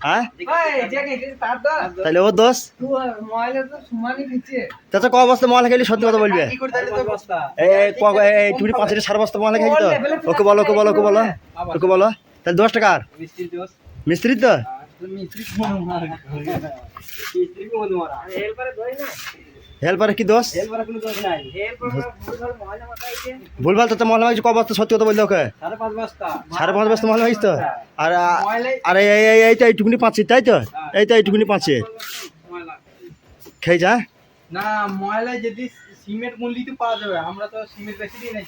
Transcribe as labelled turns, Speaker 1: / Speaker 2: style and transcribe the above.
Speaker 1: হ্যাঁ? তাহলে ও দোষ? চাচা ক বস্তা মহলা খেলি সত্যি কথা বলবে? তুমি পাঁচটা সার বস্তা মহলা খেয়েছি তো? ওকে বলো ওকে বলো ওকে বলো ওকে বলো। তাহলে দশ টাকার
Speaker 2: মিস্ত্রি
Speaker 1: তো?
Speaker 2: মিস্ত্রি
Speaker 1: হেল্পারে কি দোষ? ভুলভাল তো মহলা হয়েছে ক বস্তা সত্যি কথা বললে ওকে?
Speaker 2: সাড়ে পাঁচ বস্তা।
Speaker 1: মহলা হয়েছে তো? আর আর এই এই এই তো এইটুকুনি পাঁচি তাই তো? এই তো এইটুকুনি পাঁচি।
Speaker 2: ময়লা
Speaker 1: খেয়ে যা।
Speaker 2: না ময়লায় যদি সিমেন্ট মূল্য পাওয়া যাবে আমরা তো সিমেন্ট বেশি দিই না